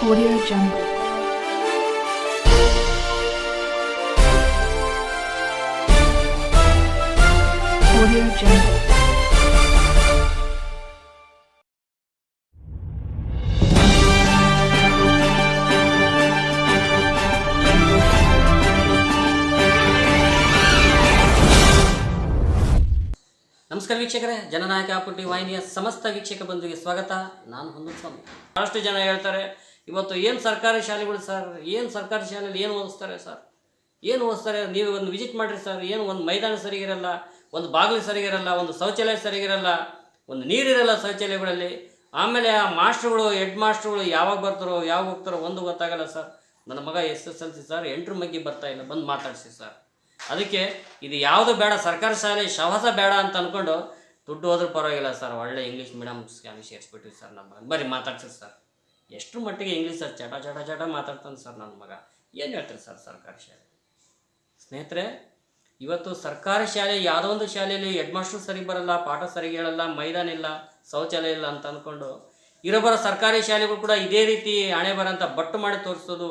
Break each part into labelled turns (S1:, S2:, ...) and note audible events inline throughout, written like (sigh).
S1: Audio Jungle. Audio Jungle.
S2: ನಮಸ್ಕಾರ ವೀಕ್ಷಕರೇ, ಜನನಾಯಕ ಪುಟ್ಟಿ ವಾಹಿನಿಯ ಸಮಸ್ತ ವೀಕ್ಷಕ ಬಂಧುವಿಗೆ ಸ್ವಾಗತ ನಾನು ಹೊಂದು ಸ್ವಾಮಿ ಬಹಳಷ್ಟು ಜನ ಹೇಳ್ತಾರೆ ಇವತ್ತು ಏನು ಸರ್ಕಾರಿ ಶಾಲೆಗಳು ಸರ್, ಏನು ಸರ್ಕಾರಿ ಶಾಲೆಯಲ್ಲಿ ಏನು ಓದಿಸ್ತಾರೆ ಸರ್? ಏನು ಓದಿಸ್ತಾರೆ? ನೀವು ಒಂದು ವಿಸಿಟ್ ಮಾಡಿರಿ ಸರ್, ಏನು ಒಂದು ಮೈದಾನ ಸರಿಗಿರಲ್ಲ ಒಂದು ಬಾಗಿಲು ಸರಿಗಿರಲ್ಲ ಒಂದು ಶೌಚಾಲಯ ಸರಿಗಿರಲ್ಲ ಒಂದು ನೀರಿರಲ್ಲ ಶೌಚಾಲಯಗಳಲ್ಲಿ. ಆಮೇಲೆ ಆ ಮಾಸ್ಟ್ರುಗಳು, ಹೆಡ್ ಮಾಸ್ಟ್ರುಗಳು ಯಾವಾಗ ಬರ್ತಾರೋ, ಯಾವಾಗ ಹೋಗ್ತಾರೋ ಒಂದು ಗೊತ್ತಾಗಲ್ಲ ಸರ್. ನನ್ನ ಮಗ S S L C sir, ಎಂಟ್ರ ಮಗ್ಗಿ ಬರ್ತಾ ಇಲ್ಲ, ಬಂದು ಮಾತಾಡಿಸಿ ಸರ್. ಅದಕ್ಕೆ ಇದು ಯಾವುದು ಬೇಡ, ಸರ್ಕಾರಿ ಶಾಲೆ ಶವಸ ಬೇಡ ಅಂತ ಅಂದ್ಕೊಂಡು ದುಡ್ಡು ಹೋದ್ರೂ ಪರವಾಗಿಲ್ಲ ಸರ್. ಒಳ್ಳೆ ಇಂಗ್ಲೀಷ್ ಮೀಡಿಯಮ್ ಶಾಲೆ ಸೇರಿಸ್ಬಿಟ್ವಿ ಸರ್ ನಮ್ಮ ಬರೀ ಮಾತಾಡ್ಸಿ ಸರ್. ಎಷ್ಟು ಮಟ್ಟಿಗೆ ಇಂಗ್ಲೀಷ್ ಸರ್ ಚಟ ಚಟ ಚಟ ಮಾತಾಡ್ತಾನೆ ಸರ್ ನನ್ನ ಮಗ. ಏನು ಹೇಳ್ತಾರೆ ಸರ್ ಸರ್ಕಾರಿ ಶಾಲೆ? ಸ್ನೇಹಿತರೆ, ಇವತ್ತು ಸರ್ಕಾರಿ ಶಾಲೆ ಯಾವುದೋ ಒಂದು ಶಾಲೆಯಲ್ಲಿ ಹೆಡ್ ಮಾಸ್ಟರ್ ಸರಿ ಬರಲ್ಲ, ಪಾಠ ಸರಿ ಹೇಳಲ್ಲ, ಮೈದಾನ ಇಲ್ಲ, ಶೌಚಾಲಯ ಇಲ್ಲ ಅಂತ ಅಂದ್ಕೊಂಡು ಇರೋಬರೋ ಸರ್ಕಾರಿ ಶಾಲೆಗಳು ಕೂಡ ಇದೇ ರೀತಿ ಹಣೆ ಬರೋಂಥ ಬಟ್ಟು ಮಾಡಿ ತೋರಿಸೋದು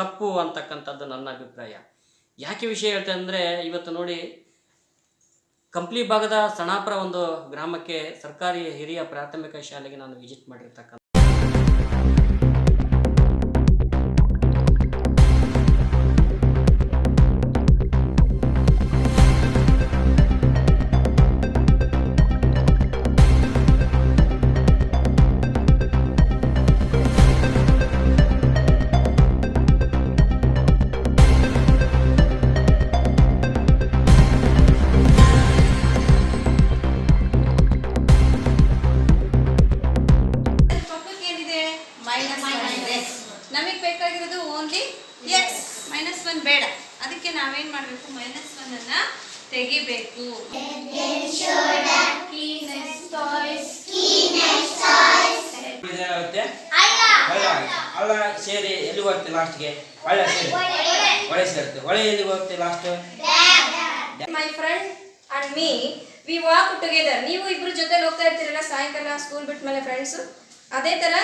S2: ತಪ್ಪು ಅಂತಕ್ಕಂಥದ್ದು ನನ್ನ ಅಭಿಪ್ರಾಯ. ಯಾಕೆ ವಿಷಯ ಹೇಳ್ತೇನೆ ಅಂದರೆ, ಇವತ್ತು ನೋಡಿ ಕಂಪ್ಲಿ ಭಾಗದ ಸಣಾಪುರ ಒಂದು ಗ್ರಾಮಕ್ಕೆ ಸರ್ಕಾರಿ ಹಿರಿಯ ಪ್ರಾಥಮಿಕ ಶಾಲೆಗೆ ನಾನು ವಿಸಿಟ್ ಮಾಡಿರ್ತಕ್ಕಂಥ
S3: ಮೈನಸ್ ನಮಗೆ ಬೇಕಾಗಿರೋದು ಓನ್ಲಿ ಎಕ್ಸ್ ಮೈನಸ್ ಒನ್ ಬೇಡ. ಅದಕ್ಕೆ ನಾವೇನು ಮಾಡಬೇಕು? ಮೈನಸ್ ಒನ್ ಅನ್ನ ತೆಗಿಬೇಕು.
S2: ಹಳ್ಳ ಸೇರಿ. ಎಲ್ಲಿ ಹೋಗ್ತೀವಿ ಲಾಸ್ಟ್ಗೆ ಹೊಳೆ ಸೇರಿ. ಹೊಳೆ ಸೇರುತ್ತೆ ಹೊಳೆ ಎಲ್ಲಿ ಹೋಗ್ತೀವಿ last
S3: my friend and me we walk together ನೀವು ಇಬ್ರು ಜೊತೆ ಹೋಗ್ತಾ ಇರ್ತೀರಲ್ಲ ಸಾಯಂಕಾಲ ಸ್ಕೂಲ್ ಬಿಟ್ಟ ಮೇಲೆ ಫ್ರೆಂಡ್ಸ್ ಅದೇ ತರ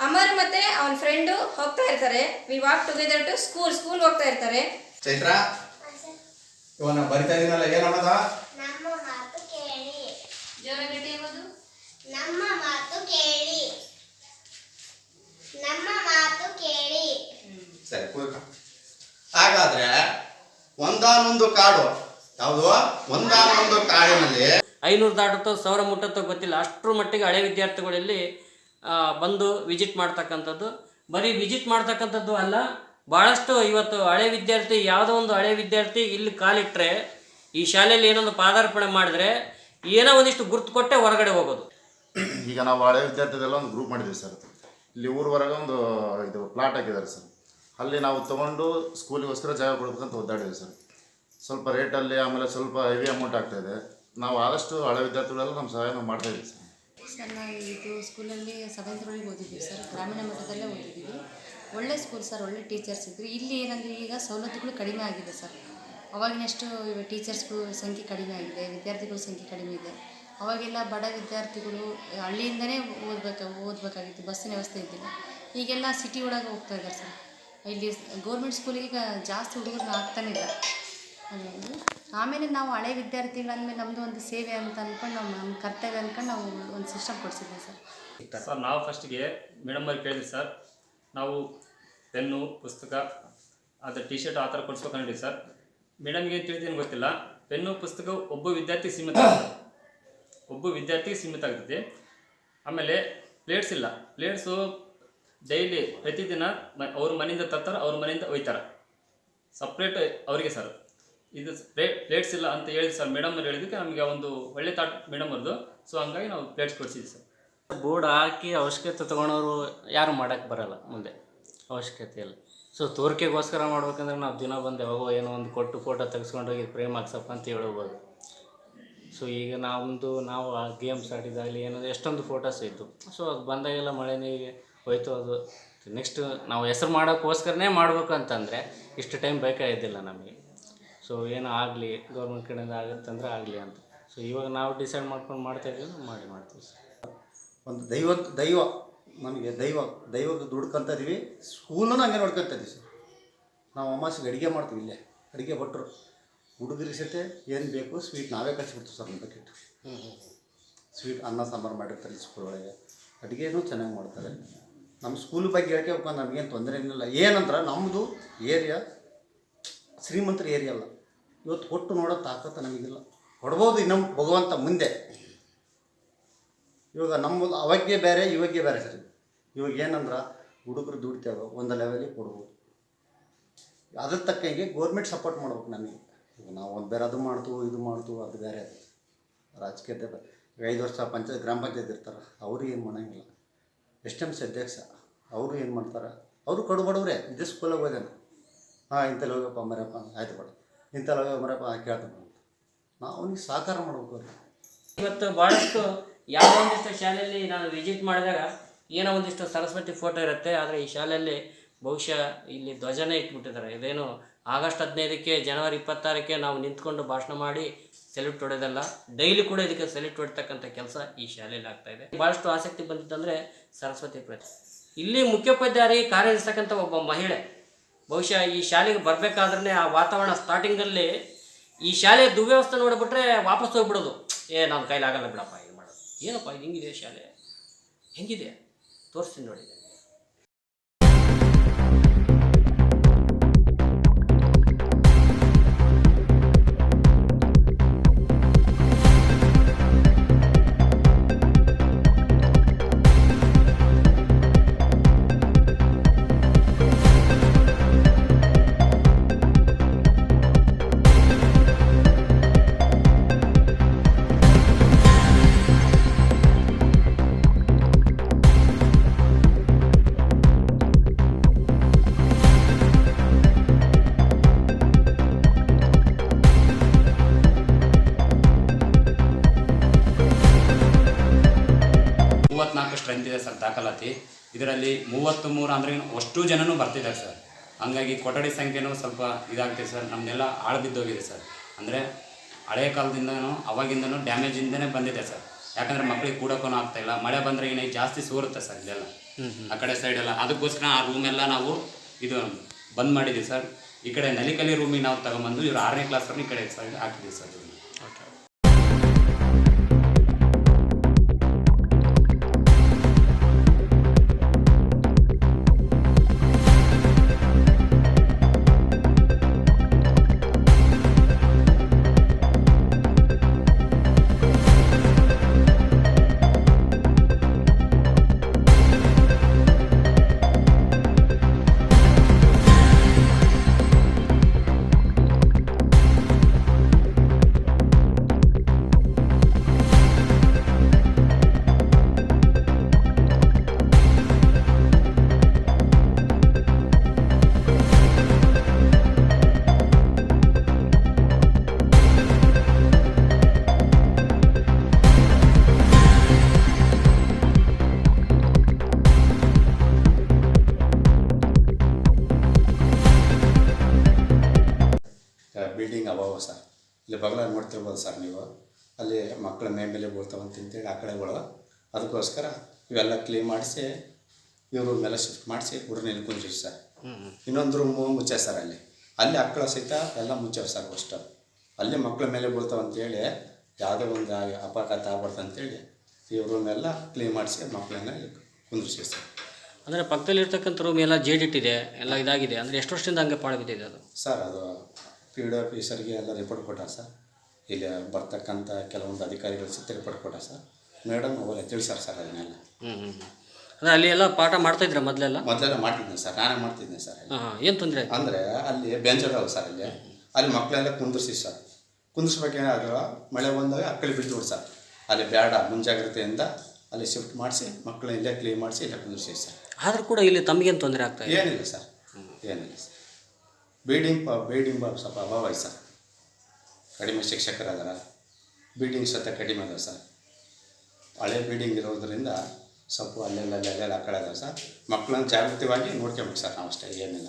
S3: ಅಮರ್ ಮತ್ತೆ ಅವನ ಫ್ರೆಂಡ್ ಹೋಗ್ತಾ ಇರ್ತಾರೆ. We walk together to school school ಹೋಗ್ತಾ ಇರ್ತಾರೆ.
S4: ಚೈತ್ರ? ಇವನ ಬರಿತಾ ಇದೀನಲ್ಲ ಏನನ್ನದ
S5: ನಮ್ಮ ಮಾತು ಕೇಳಿ.
S3: ಜೋರ ಗಟ್ಟಿ ಆಗೋದು?
S5: ನಮ್ಮ ಮಾತು ಕೇಳಿ. ನಮ್ಮ ಮಾತು ಕೇಳಿ.
S4: ಸರಿ ಕೂರ್ಕ ಹಾಗಾದ್ರೆ ಒಂದಾನೊಂದು ಕಾಡು. ಯಾವುದು? ಒಂದಾನೊಂದು ಕಾಡಿನಲ್ಲಿ
S2: ಐನೂರು ದಾಟುತ್ತೋ ಸಾವಿರ ಮುಟ್ಟತ್ತೋ ಗೊತ್ತಿಲ್ಲ. ಅಷ್ಟರ ಮಟ್ಟಿಗೆ ಹಳೆ ವಿದ್ಯಾರ್ಥಿಗಳಲ್ಲಿ ಬಂದು ವಿಸಿಟ್ ಮಾಡ್ತಕ್ಕಂಥದ್ದು. ಬರೀ ವಿಸಿಟ್ ಮಾಡ್ತಕ್ಕಂಥದ್ದು ಅಲ್ಲ ಭಾಳಷ್ಟು ಇವತ್ತು ಹಳೆ ವಿದ್ಯಾರ್ಥಿ, ಯಾವುದೋ ಒಂದು ಹಳೆ ವಿದ್ಯಾರ್ಥಿ ಇಲ್ಲಿ ಕಾಲಿಟ್ಟರೆ ಈ ಶಾಲೆಯಲ್ಲಿ ಏನೊಂದು ಪಾದಾರ್ಪಣೆ ಮಾಡಿದ್ರೆ ಏನೋ ಒಂದಿಷ್ಟು ಗುರ್ತು ಕೊಟ್ಟೆ ಹೊರಗಡೆ ಹೋಗೋದು. (coughs)
S6: ಈಗ ನಾವು ಹಳೆ ವಿದ್ಯಾರ್ಥಿದೆಲ್ಲ ಒಂದು ಗ್ರೂಪ್ ಮಾಡಿದ್ದೀವಿ ಸರ್. ಇಲ್ಲಿ ಊರವರೆಗೆ ಒಂದು, ಇದು ಪ್ಲಾಟ್ ಹಾಕಿದ್ದಾರೆ ಸರ್. ಅಲ್ಲಿ ನಾವು ತೊಗೊಂಡು ಸ್ಕೂಲಿಗೋಸ್ಕರ ಜಾಗ ಕೊಡ್ಬೇಕಂತ ಒದ್ದಾಡಿದ್ವಿ ಸರ್. ಸ್ವಲ್ಪ ರೇಟಲ್ಲಿ ಆಮೇಲೆ ಸ್ವಲ್ಪ ಹೆವಿ ಅಮೌಂಟ್ ಆಗ್ತಾಯಿದೆ ನಾವು ಆದಷ್ಟು ಹಳೆ ವಿದ್ಯಾರ್ಥಿಗಳೆಲ್ಲ ನಮ್ಮ ಸಹಾಯ ಮಾಡ್ತಾ ಇದ್ದೀವಿ ಸರ್.
S7: ಸರ್ ಇದು ಸ್ಕೂಲಲ್ಲಿ ಸೆವೆಂತ್ವರೆಗೆ ಓದಿದ್ದೀವಿ ಸರ್. ಗ್ರಾಮೀಣ ಮಟ್ಟದಲ್ಲೇ ಓದಿದ್ದೀವಿ. ಒಳ್ಳೆ ಸ್ಕೂಲ್ ಸರ್, ಒಳ್ಳೆ ಟೀಚರ್ಸ್ ಇದ್ದರು ಇಲ್ಲಿ ಏನಂದರೆ ಈಗ ಸವಲತ್ತುಗಳು ಕಡಿಮೆ ಆಗಿದೆ ಸರ್. ಅವಾಗಿನಷ್ಟು ಟೀಚರ್ಸ್ಗಳು ಸಂಖ್ಯೆ ಕಡಿಮೆ ಆಗಿದೆ, ವಿದ್ಯಾರ್ಥಿಗಳ ಸಂಖ್ಯೆ ಕಡಿಮೆ ಇದೆ. ಅವಾಗೆಲ್ಲ ಬಡ ವಿದ್ಯಾರ್ಥಿಗಳು ಹಳ್ಳಿಯಿಂದನೇ ಓದಬೇಕು, ಓದಬೇಕಾಗಿತ್ತು, ಬಸ್ಸಿನ ವ್ಯವಸ್ಥೆ ಇದ್ದಿಲ್ಲ. ಈಗೆಲ್ಲ ಸಿಟಿ ಒಳಗೆ ಹೋಗ್ತಾ ಇದ್ದಾರೆ ಸರ್. ಇಲ್ಲಿ ಗೌರ್ಮೆಂಟ್ ಸ್ಕೂಲಿಗೆ ಈಗ ಜಾಸ್ತಿ ಹುಡುಗರನ್ನ ಆಗ್ತಾನೆ ಇಲ್ಲ. ಆಮೇಲೆ ನಾವು ಹಳೆ ವಿದ್ಯಾರ್ಥಿಗಳಂದಮೇಲೆ ನಮ್ಮದು ಒಂದು ಸೇವೆ ಅಂತ ಅಂದ್ಕೊಂಡು ನಾವು ನಮ್ಮ ಕರ್ತವ್ಯ ಅಂದ್ಕೊಂಡು ನಾವು ಒಂದು ಸಿಸ್ಟಮ್ ಕೊಡಿಸಿದ್ವಿ ಸರ್.
S8: ಸರ್, ನಾವು ಫಸ್ಟಿಗೆ ಮೇಡಮ್ ಅವ್ರಿಗೆ ಕೇಳಿದ್ವಿ ಸರ್, ನಾವು ಪೆನ್ನು, ಪುಸ್ತಕ, ಅದು ಟಿ ಶರ್ಟ್ ಆ ಥರ ಕೊಡಿಸ್ಬೇಕಂಡಿದ್ವಿ ಸರ್. ಮೇಡಮ್ಗೆ ಏನು ತಿಳಿದೇನು ಗೊತ್ತಿಲ್ಲ. ಪೆನ್ನು, ಪುಸ್ತಕ ಒಬ್ಬ ವಿದ್ಯಾರ್ಥಿ ಸೀಮಿತ ಒಬ್ಬ ವಿದ್ಯಾರ್ಥಿಗೆ ಸೀಮಿತ ಆಗ್ತದೆ. ಆಮೇಲೆ ಪ್ಲೇಟ್ಸ್ ಇಲ್ಲ. ಪ್ಲೇಟ್ಸು ಡೈಲಿ ಪ್ರತಿದಿನ ಮ ಅವ್ರ ಮನೆಯಿಂದ ತರ್ತಾರೆ, ಅವ್ರ ಮನೆಯಿಂದ ಒಯ್ತಾರೆ. ಸಪ್ರೇಟ್ ಅವರಿಗೆ ಸರ್. ಇದು ಪ್ಲೇಟ್ಸ್ ಇಲ್ಲ ಅಂತ ಹೇಳಿ ಸರ್ ಮೇಡಮ್ ಅವ್ರು ಹೇಳಿದಕ್ಕೆ ನಮಗೆ ಒಂದು ಒಳ್ಳೆ ತಾಟ್ ಮೇಡಮ್ ಅವ್ರದ್ದು ಸೊ ಹಂಗಾಗಿ ನಾವು ಪ್ಲೇಟ್ಸ್ ಕೊಡ್ಸಿದ್ವಿ ಸರ್.
S2: ಬೋರ್ಡ್ ಹಾಕಿ ಅವಶ್ಯಕತೆ ತೊಗೊಳೋರು ಯಾರು ಮಾಡೋಕ್ಕೆ ಬರಲ್ಲ ಮುಂದೆ ಅವಶ್ಯಕತೆ ಇಲ್ಲ ಸೊ ತೋರಿಕೆಗೋಸ್ಕರ ಮಾಡ್ಬೇಕಂದ್ರೆ ನಾವು ದಿನ ಬಂದು ಯಾವಾಗೋ ಏನೋ ಒಂದು ಕೊಟ್ಟು ಫೋಟೋ ತೆಗೆಸ್ಕೊಂಡೋಗಿ ಪ್ರೇಮ್ ಹಾಕ್ಸಪ್ಪ ಅಂತ ಹೇಳ್ಬೋದು. ಸೊ ಈಗ ನಮ್ಮದು ನಾವು ಆ ಗೇಮ್ಸ್ ಆಡಿದಾಗಲಿ ಏನೋ ಎಷ್ಟೊಂದು ಫೋಟೋಸ್ ಇತ್ತು ಸೊ ಅದು ಬಂದಾಗೆಲ್ಲ ಮಳೆ ನೀರಿಗೆ ಹೋಯ್ತು, ಅದು ನೆಕ್ಸ್ಟ್ ನಾವು ಹೆಸರು ಮಾಡೋಕ್ಕೋಸ್ಕರನೇ ಮಾಡಬೇಕು ಅಂತಂದರೆ ಇಷ್ಟು ಟೈಮ್ ಬೇಕಾಗಿದ್ದಿಲ್ಲ ನಮಗೆ. ಸೊ ಏನೋ ಆಗಲಿ ಗೌರ್ಮೆಂಟ್ ಕಡೆಯಿಂದ ಆಗುತ್ತಂದ್ರೆ ಆಗಲಿ ಅಂತ. ಸೊ ಇವಾಗ ನಾವು ಡಿಸೈಡ್ ಮಾಡ್ಕೊಂಡು ಮಾಡ್ತಾ ಇದ್ದೀವಿ ಮಾಡಿ ಮಾಡ್ತೀವಿ ಸರ್.
S4: ಒಂದು ದೈವ ದೈವ
S7: ನಮಗೆ ದೈವ ದೈವಕ್ಕೆ ದುಡ್ಕೊಂತ ಇದೀವಿ ಸ್ಕೂಲನ್ನು ಹಂಗೆ ನೋಡ್ಕೊಂತ ಇದೀವಿ ಸರ್. ನಾವು ಅಮಾಸಿಗೆ ಅಡುಗೆ ಮಾಡ್ತೀವಿ ಇಲ್ಲೇ ಅಡುಗೆ ಭಟ್ರು. ಹುಡುಗರಿಗೆ ಸತೆ ಏನು ಬೇಕು ಸ್ವೀಟ್ ನಾವೇ ಕಳಿಸ್ಬಿಡ್ತೀವಿ ಸರ್ ಒಂದು ಬಕೆಟ್ ಸ್ವೀಟ್ ಅನ್ನ ಸಾಂಬಾರು ಮಾಡಿರ್ತಾರೆ ಸ್ಕೂಲ್ ಒಳಗೆ. ಅಡುಗೆನೂ ಚೆನ್ನಾಗಿ ಮಾಡ್ತಾರೆ. ನಮ್ಮ ಸ್ಕೂಲ್ ಬಗ್ಗೆ ಹೇಳ್ಕೋಬೇಕು ನಮಗೇನು ತೊಂದರೆ ಏನಿಲ್ಲ. ಏನಂದ್ರೆ ನಮ್ಮದು ಏರಿಯಾ ಶ್ರೀಮಂತರ ಏರಿಯಲ್ಲ ಇವತ್ತು ಹೊಟ್ಟು ನೋಡೋ ತಾಕತ್ತು ನಮಗಿಲ್ಲ. ಕೊಡ್ಬೋದು ಇನ್ನೊಂದು ಭಗವಂತ ಮುಂದೆ. ಇವಾಗ ನಮ್ಮ ಅವಾಗೆ ಬೇರೆ ಇವಾಗೆ ಬೇರೆ ಸರಿ. ಇವಾಗ ಏನಂದ್ರೆ ಹುಡುಗರು ದುಡಿತೇವೆ ಒಂದು ಲೆವೆಲಿಗೆ ಕೊಡ್ಬೋದು. ಅದ್ರ ತಕ್ಕಂಗೆ ಗೋರ್ಮೆಂಟ್ ಸಪೋರ್ಟ್ ಮಾಡ್ಬೇಕು ನಮಗೆ. ನಾವು ಒಂದು ಬೇರೆ ಅದು ಮಾಡ್ತು ಇದು ಮಾಡ್ತು ಅದು ಬೇರೆ. ಬೇರೆ. ಈಗ ಐದು ವರ್ಷ ಪಂಚಾಯತ್, ಗ್ರಾಮ ಪಂಚಾಯತ್ ಇರ್ತಾರೆ, ಅವರು ಏನು ಮಾಡೋಂಗಿಲ್ಲ. ಎಸ್ ಎಂ ಸಿ ಅಧ್ಯಕ್ಷ ಅವರು ಏನು ಮಾಡ್ತಾರೆ? ಅವರು ಕಡುಬಡವ್ರೆ ಇದೇ ಸ್ಕೂಲಾಗ ಹೋದೇನು ಹಾಂ ಇಂಥಲ್ಲಿ ಹೋಗಪ್ಪ ಮರಪ್ಪ ಆಯ್ತು ಬಿಡು. ಇಂಥಲ್ಲಿ ಹೋಗ ಮರಪ್ಪ ಕೇಳ್ತಾನೆ ಅಂತ. ನಾವು ಅವ್ನಿಗೆ ಸಹಕಾರ ಮಾಡ್ಬೇಕು
S2: ಇವತ್ತು ಭಾಳಷ್ಟು ಯಾವ ಒಂದಿಷ್ಟು ಶಾಲೆಯಲ್ಲಿ ನಾನು ವಿಸಿಟ್ ಮಾಡಿದಾಗ ಏನೋ ಒಂದಿಷ್ಟು ಸರಸ್ವತಿ ಫೋಟೋ ಇರುತ್ತೆ, ಆದರೆ ಈ ಶಾಲೆಯಲ್ಲಿ ಬಹುಶಃ ಇಲ್ಲಿ ಧ್ವಜನೇ ಇಟ್ಬಿಟ್ಟಿದ್ದಾರೆ. ಇದೇನು ಆಗಸ್ಟ್ ಹದಿನೈದಕ್ಕೆ, ಜನವರಿ ಇಪ್ಪತ್ತಾರಕ್ಕೆ ನಾವು ನಿಂತ್ಕೊಂಡು ಭಾಷಣ ಮಾಡಿ ಸೆಲ್ಯೂಟ್ ಹೊಡೆದಲ್ಲ. ಡೈಲಿ ಕೂಡ ಇದಕ್ಕೆ ಸೆಲ್ಯೂಟ್ ಹೊಡ್ತಕ್ಕಂಥ ಕೆಲಸ ಈ ಶಾಲೆಯಲ್ಲಿ ಆಗ್ತಾ ಇದೆ. ಭಾಳಷ್ಟು ಆಸಕ್ತಿ ಬಂದಿತ್ತಂದರೆ ಸರಸ್ವತಿ ಪ್ರತಿ. ಇಲ್ಲಿ ಮುಖ್ಯೋಪಾಧ್ಯಾಯರಿಗೆ ಕಾರ್ಯನಿರ್ಸ್ತಕ್ಕಂಥ ಒಬ್ಬ ಮಹಿಳೆ. ಬಹುಶಃ ಈ ಶಾಲೆಗೆ ಬರಬೇಕಾದ್ರೆ ಆ ವಾತಾವರಣ ಸ್ಟಾರ್ಟಿಂಗಲ್ಲಿ ಈ ಶಾಲೆ ದುವ್ಯವಸ್ಥೆ ನೋಡಿಬಿಟ್ರೆ ವಾಪಸ್ ಹೋಗ್ಬಿಡೋದು. ಏ ನನ್ನ ಕೈಲಾಗಲ್ಲ ಬಿಡಪ್ಪ ಏನು ಮಾಡೋದು. ಏನಪ್ಪ, ಇದು ಹೆಂಗಿದೆ ಶಾಲೆ? ಹೆಂಗಿದೆ? ತೋರಿಸ್ತೀನಿ ನೋಡಿ
S9: ಅಷ್ಟು ಜನನೂ ಬರ್ತಿದ್ದಾರೆ ಸರ್. ಹಂಗಾಗಿ ಕೊಠಡಿ ಸಂಖ್ಯೆನೂ ಸ್ವಲ್ಪ ಇದಾಗ್ತಿದೆ ಸರ್. ನಮ್ಮನ್ನೆಲ್ಲ ಆಳು ಬಿದ್ದೋಗಿದೆ ಸರ್. ಅಂದರೆ ಹಳೆಯ ಕಾಲದಿಂದನೂ ಅವಾಗಿಂದನೂ ಡ್ಯಾಮೇಜಿಂದನೇ ಬಂದಿದೆ ಸರ್. ಯಾಕಂದರೆ ಮಕ್ಕಳಿಗೆ ಕೂಡಕ್ಕೂ ಆಗ್ತಾ ಇಲ್ಲ. ಮಳೆ ಬಂದರೆ ಏನೇ ಜಾಸ್ತಿ ಸೋರುತ್ತೆ ಸರ್ ಇದೆಲ್ಲ. ಆ ಕಡೆ ಸೈಡೆಲ್ಲ ಅದಕ್ಕೋಸ್ಕರ ಆ ರೂಮೆಲ್ಲ ನಾವು ಇದು ಬಂದ್ ಮಾಡಿದ್ದೀವಿ ಸರ್. ಈ ಕಡೆ ನಲಿಕಲಿ ರೂಮಿಗೆ ನಾವು ತಗೊಂಬಂದು ಇವರು ಆರನೇ ಕ್ಲಾಸ್ ಈ ಕಡೆ ಸೈಡ್ ಹಾಕಿದ್ದೀವಿ ಸರ್.
S4: ನೋಡ್ತಿರ್ಬೋದು ಸರ್ ನೀವು. ಅಲ್ಲಿ ಮಕ್ಕಳ ಮೇ ಮೇಲೆ ಬೀಳ್ತಾವೆ ಹೇಳಿ ಆ ಕಡೆಗಳು. ಅದಕ್ಕೋಸ್ಕರ ಇವೆಲ್ಲ ಕ್ಲೀನ್ ಮಾಡಿಸಿ ಇವ್ರ ಮೇಲೆ ಶಿಫ್ಟ್ ಮಾಡಿಸಿ ಹುಡುಗನ ನೀನು ಕುಂಚಿ ಸರ್. ಇನ್ನೊಂದು ರೂಮು ಮುಚ್ಚೆ ಸರ್ ಅಲ್ಲಿ. ಅಲ್ಲಿ ಆಕಳ ಸಹಿತ ಎಲ್ಲ ಮುಚ್ಚಾವೆ ಸರ್ ಅಷ್ಟು ಅಲ್ಲಿ ಮಕ್ಕಳ ಮೇಲೆ ಬೀಳ್ತಾವೆ ಅಂತೇಳಿ ಯಾವುದೋ ಒಂದು ಅಪಘಾತ ಆಗ್ಬಾರ್ದು ಅಂತೇಳಿ ಈ ರೂಮೆಲ್ಲ ಕ್ಲೀನ್ ಮಾಡಿಸಿ ಮಕ್ಕಳನ್ನ ಕುಂದಿರ್ಸಿ ಸರ್.
S2: ಅಂದರೆ ಪಕ್ಕದಲ್ಲಿ ಇರ್ತಕ್ಕಂಥ ರೂಮ್ ಎಲ್ಲ ಜೇಡಿಟ್ಟಿದೆ ಎಲ್ಲ ಇದಾಗಿದೆ ಅಂದರೆ ಎಷ್ಟು ವರ್ಷದಿಂದ ಹಂಗೆ ಪಾಳು ಬಿದ್ದಿದೆ ಅದು?
S4: ಸರ್ ಅದು ಪಿ ಡಿ ಆಫೀಸರ್ಗೆ ಎಲ್ಲ ರಿಪೋರ್ಟ್ ಕೊಟ್ಟ ಸರ್. ಇಲ್ಲಿ ಬರ್ತಕ್ಕಂಥ ಕೆಲವೊಂದು ಅಧಿಕಾರಿಗಳು ಕೊಟ್ಟ ಸರ್. ಮೇಡಮ್ ಅವರೇ ತಿಳಿಸ್ಯಾರ ಸರ್ ಅದನ್ನೆಲ್ಲ.
S2: ಹ್ಞೂ ಹ್ಞೂ ಅಂದರೆ ಅಲ್ಲಿ ಎಲ್ಲ ಪಾಠ ಮಾಡ್ತಾ ಇದ್ರೆ ಮೊದಲೆಲ್ಲ?
S4: ಮೊದಲೆಲ್ಲ ಮಾಡ್ತಿದ್ದೆ ಸರ್ ನಾನೇ ಮಾಡ್ತಿದ್ದೆ ಸರ್.
S2: ಹಾಂ ಏನು ತೊಂದರೆ
S4: ಅಂದರೆ ಅಲ್ಲಿ ಬೆಂಚ್ ಅದಾವೆ ಸರ್ ಅಲ್ಲಿ. ಅಲ್ಲಿ ಮಕ್ಕಳೆಲ್ಲ ಕುಂದಿರ್ಸಿ ಸರ್. ಕುಂದಿರ್ಸ್ಬೇಕೇನಾದ್ರು ಮಳೆ ಬಂದಾಗ ಅಕ್ಕಳಿ ಬಿಟ್ಟು ಬಿದ್ದು ಸರ್. ಅಲ್ಲಿ ಬೇಡ ಮುಂಜಾಗ್ರತೆಯಿಂದ ಅಲ್ಲಿ ಶಿಫ್ಟ್ ಮಾಡಿಸಿ ಮಕ್ಕಳನ್ನ ಇಲ್ಲೇ ಕ್ಲೀನ್ ಮಾಡಿಸಿ ಇಲ್ಲೇ ಕುಂದಿರ್ಸಿ ಸರ್.
S2: ಆದರೂ ಕೂಡ ಇಲ್ಲಿ ತಮಗೇನು ತೊಂದರೆ ಆಗ್ತಾ ಇದೆ?
S4: ಏನಿಲ್ಲ ಸರ್. ಏನಿಲ್ಲ ಸರ್. ಬೀಡಿಂಗ್ ಬೀಡಿಂಗ್ ಸ್ವಲ್ಪ ಅಭಾವ ಐತೆ ಸರ್. ಕಡಿಮೆ ಶಿಕ್ಷಕರದಾರ ಬೀಡಿಂಗ್ ಸತ ಕಡಿಮೆ ಅದ ಸರ್. ಹಳೆ ಬೀಡಿಂಗ್ ಇರೋದ್ರಿಂದ ಸ್ವಲ್ಪ ಅಲ್ಲೆಲ್ಲ ಅಲ್ಲೆಲ್ಲ ಅದಾವೆ ಸರ್. ಮಕ್ಕಳನ್ನ ಜಾಗೃತಿವಾಗಿ ನೋಡ್ಕೊಬೇಕು ಸರ್ ನಾವು ಅಷ್ಟೇ ಏನಿಲ್ಲ.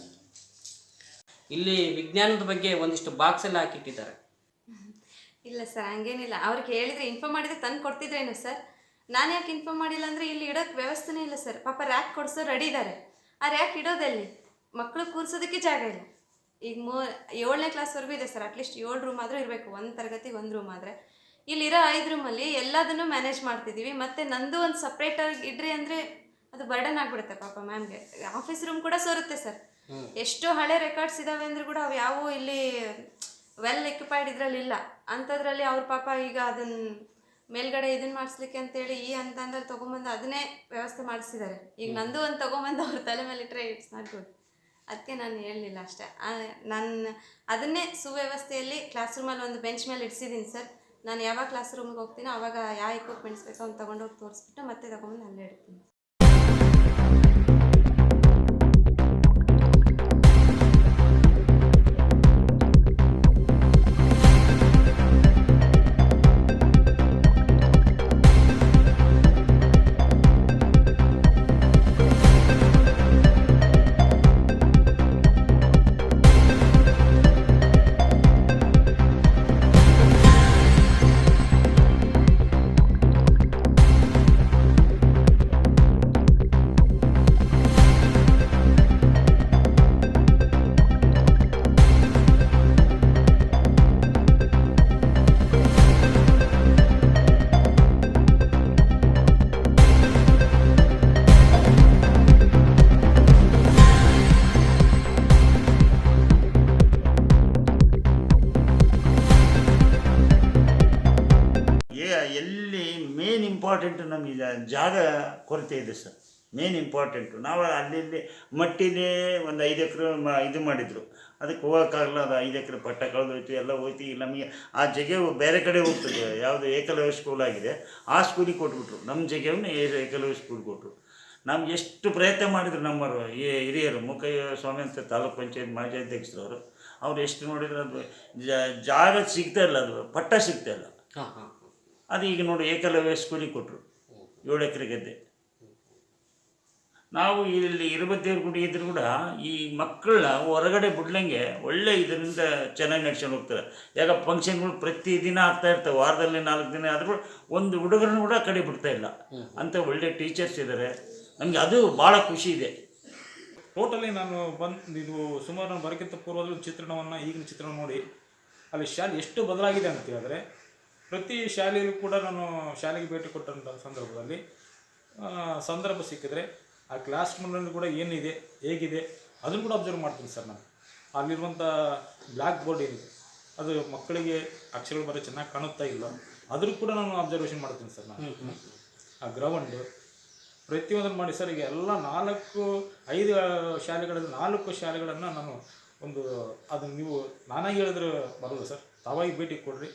S2: ಇಲ್ಲಿ ವಿಜ್ಞಾನದ ಬಗ್ಗೆ ಒಂದಿಷ್ಟು ಬಾಕ್ಸ್ ಎಲ್ಲ ಹಾಕಿಟ್ಟಿದ್ದಾರೆ.
S10: ಇಲ್ಲ ಸರ್ ಹಂಗೇನಿಲ್ಲ. ಅವ್ರಿಗೆ ಹೇಳಿದ್ರೆ ಇನ್ಫಾರ್ಮ್ ಮಾಡಿದ್ರೆ ತಂದು ಕೊಡ್ತಿದ್ರೇನು ಸರ್?
S3: ನಾನು ಯಾಕೆ ಇನ್ಫಾರ್ಮ್ ಮಾಡಿಲ್ಲ ಅಂದರೆ ಇಲ್ಲಿ ಇಡೋಕ್ಕೆ ವ್ಯವಸ್ಥೆನೇ ಇಲ್ಲ ಸರ್. ಪಾಪ ರ್ಯಾಕ್ ಕೊಡಿಸೋ ರೆಡಿ ಇದ್ದಾರೆ ಆ ರ್ಯಾಕ್ ಇಡೋದಲ್ಲಿ? ಮಕ್ಕಳು ಕೂರಿಸೋದಕ್ಕೆ ಜಾಗ ಇಲ್ಲ. ಈಗ ಮೂ ಏಳನೇ ಕ್ಲಾಸ್ವರೆಗೂ ಇದೆ ಸರ್ ಅಟ್ಲೀಸ್ಟ್ ಏಳು ರೂಮ್ ಆದರೂ ಇರಬೇಕು. ಒಂದು ತರಗತಿಗೆ ಒಂದು ರೂಮ್ ಆದರೆ. ಇಲ್ಲಿರೋ ಐದು ರೂಮಲ್ಲಿ ಎಲ್ಲದನ್ನು ಮ್ಯಾನೇಜ್ ಮಾಡ್ತಿದ್ದೀವಿ ಮತ್ತು ನಂದು ಒಂದು ಸಪ್ರೇಟಾಗಿ ಇಡ್ರಿ ಅಂದರೆ ಅದು ಬರ್ಡನ್ ಆಗಿಬಿಡುತ್ತೆ ಪಾಪ ಮ್ಯಾಮ್ಗೆ ಆಫೀಸ್ ರೂಮ್ ಕೂಡ ಸೋರುತ್ತೆ ಸರ್ ಎಷ್ಟು ಹಳೆ ರೆಕಾರ್ಡ್ಸ್ ಇದಾವೆ ಅಂದರೆ ಕೂಡ ಅವು ಯಾವೂ ಇಲ್ಲಿ ವೆಲ್ ಎಕ್ಯುಪೈಡ್ ಇದರಲ್ಲಿ ಇಲ್ಲ. ಅಂಥದ್ರಲ್ಲಿ ಅವ್ರ ಪಾಪ ಈಗ ಅದನ್ನ ಮೇಲ್ಗಡೆ ಇದನ್ನ ಮಾಡಿಸ್ಲಿಕ್ಕೆ ಅಂತೇಳಿ ಈ ಅಂತಂದ್ರೆ ತೊಗೊಂಬಂದು ಅದನ್ನೇ ವ್ಯವಸ್ಥೆ ಮಾಡಿಸಿದ್ದಾರೆ. ಈಗ ನಂದು ಒಂದು ತೊಗೊಂಬಂದು ಅವ್ರ ತಲೆ ಮೇಲೆ ಇಟ್ಟರೆ ಇಟ್ಸ್ ನಾಟ್ ಗುಡ್ ಅದಕ್ಕೆ ನಾನು ಹೇಳಲಿಲ್ಲ ಅಷ್ಟೇ. ನಾನು, ಅದನ್ನೇ ಸುವ್ಯವಸ್ಥೆಯಲ್ಲಿ ಕ್ಲಾಸ್ ರೂಮಲ್ಲಿ ಒಂದು ಬೆಂಚ್ ಮೇಲೆ ಇಡ್ಸಿದ್ದೀನಿ ಸರ್ ನಾನು ಯಾವಾಗ ಕ್ಲಾಸ್ ರೂಮ್ಗೆ ಹೋಗ್ತೀನೋ ಆವಾಗ ಯಾವ ಎಕ್ವಿಪ್ಮೆಂಟ್ಸ್ ಬೇಕೋ ಅವ್ನು ತೊಗೊಂಡೋಗಿ ತೋರಿಸ್ಬಿಟ್ಟು ಮತ್ತೆ ತೊಗೊಂಬಂದು ಅಲ್ಲೇ ಇಡ್ತೀನಿ.
S10: ಇಂಪಾರ್ಟೆಂಟ್ ನಮಗೆ ಜಾಗ ಕೊರತೆ ಇದೆ ಸರ್. ಮೇನ್ ಇಂಪಾರ್ಟೆಂಟು ನಾವು ಅಲ್ಲಿ ಇಲ್ಲಿ ಮಟ್ಟಿನೇ ಒಂದು ಐದು ಎಕರೆ ಮ, ಇದು ಮಾಡಿದರು. ಅದಕ್ಕೆ ಹೋಗೋಕ್ಕಾಗಲ್ಲ, ಅದು ಐದು ಎಕರೆ ಪಟ್ಟ ಕಳೆದೋಯ್ತು, ಎಲ್ಲ ಹೋಯ್ತು. ನಮಗೆ ಆ ಜಗೆ ಬೇರೆ ಕಡೆ ಹೋಗ್ತದೆ, ಯಾವುದು ಏಕಲವ್ಯ ಸ್ಕೂಲ್ ಆಗಿದೆ. ಆ ಸ್ಕೂಲಿಗೆ ಕೊಟ್ಬಿಟ್ರು. ನಮ್ಮ ಜಾಗವನ್ನು ಏಕಲವ್ಯ ಸ್ಕೂಲ್ ಕೊಟ್ಟರು ನಮ್ಗೆ ಎಷ್ಟು ಪ್ರಯತ್ನ ಮಾಡಿದ್ರು ನಮ್ಮವರು, ಈ ಹಿರಿಯರು, ಮುಖಯ್ಯ ಸ್ವಾಮಿ ಅಂತ ತಾಲೂಕು ಪಂಚಾಯತ್ ಮಾಜಿ ಅಧ್ಯಕ್ಷರವರು. ಅವ್ರು ಎಷ್ಟು ನೋಡಿದ್ರು ಅದು ಜಾಗ ಸಿಗ್ತಾ ಇಲ್ಲ, ಅದು ಪಟ್ಟ ಸಿಗ್ತಾ ಇಲ್ಲ. ಅದು ಈಗ ನೋಡಿ ಏಕಲವ್ಯ ಸ್ಕೂಲಿಗೆ ಕೊಟ್ಟರು. ಏಳು ಎಕರೆ ಗದ್ದೆ. ನಾವು ಇಲ್ಲಿ ಇರುಬತ್ತೇವ್ರ ಗುಡಿ ಇದ್ರು ಕೂಡ ಈ ಮಕ್ಕಳನ್ನ ಹೊರಗಡೆ ಬಿಡ್ಲಂಗೆ ಒಳ್ಳೆ ಇದರಿಂದ ಚೆನ್ನಾಗಿ ನಡ್ಸ್ಕೊಂಡು ಹೋಗ್ತಾರೆ. ಯಾಕ ಫಂಕ್ಷನ್ಗಳು ಪ್ರತಿ ದಿನ ಆಗ್ತಾ ಇರ್ತವೆ. ವಾರದಲ್ಲಿ ನಾಲ್ಕು ದಿನ ಆದರೂ ಒಂದು ಹುಡುಗರನ್ನು ಕೂಡ ಕಡೆ ಬಿಡ್ತಾ ಇಲ್ಲ. ಅಂತ ಒಳ್ಳೆ ಟೀಚರ್ಸ್ ಇದ್ದಾರೆ ನಮಗೆ ಅದು ಭಾಳ ಖುಷಿ ಇದೆ.
S11: ಟೋಟಲಿ ನಾನು ಬಂದು ಇದು ಸುಮಾರು ನಾನು ಬರೋಕ್ಕಿಂತ ಪೂರ್ವದಲ್ಲಿ ಚಿತ್ರಣವನ್ನು ಈಗಿನ ಚಿತ್ರಣ ನೋಡಿ, ಅಲ್ಲಿ ಶಾಲೆ ಎಷ್ಟು ಬದಲಾಗಿದೆ ಅಂತ ಹೇಳಿದ್ರೆ ಪ್ರತಿ ಶಾಲೆಯಲ್ಲೂ ಕೂಡ ನಾನು ಶಾಲೆಗೆ ಭೇಟಿ ಕೊಟ್ಟಂಥ ಸಂದರ್ಭದಲ್ಲಿ ಸಂದರ್ಭ ಸಿಕ್ಕಿದ್ರೆ ಆ ಕ್ಲಾಸ್ ರೂಮ್ನಲ್ಲಿ ಕೂಡ ಏನಿದೆ ಹೇಗಿದೆ ಅದನ್ನು ಕೂಡ ಅಬ್ಸರ್ವ್ ಮಾಡ್ತೀನಿ ಸರ್ ನಾನು. ಅಲ್ಲಿರುವಂಥ ಬ್ಲ್ಯಾಕ್ ಬೋರ್ಡ್ ಏನಿದೆ ಅದು ಮಕ್ಕಳಿಗೆ ಅಕ್ಷರಗಳು ಬರೋ ಚೆನ್ನಾಗಿ ಕಾಣುತ್ತಾ ಇಲ್ಲ ಅದ್ರ ಕೂಡ ನಾನು ಅಬ್ಸರ್ವೇಷನ್ ಮಾಡ್ತೀನಿ ಸರ್ ನಾನು. ಆ ಗ್ರೌಂಡು ಪ್ರತಿಯೊಂದನ್ನು ಮಾಡಿ ಸರ್ ಈಗ ಎಲ್ಲ ನಾಲ್ಕು ಐದು ಶಾಲೆಗಳಲ್ಲಿ ನಾಲ್ಕು ಶಾಲೆಗಳನ್ನು ನಾನು ಒಂದು ಅದನ್ನು ನೀವು ನಾನಾಗಿ ಹೇಳಿದ್ರೆ ಬರೋದು ಸರ್. ತಾವಾಗಿ ಭೇಟಿ ಕೊಡ್ರಿ.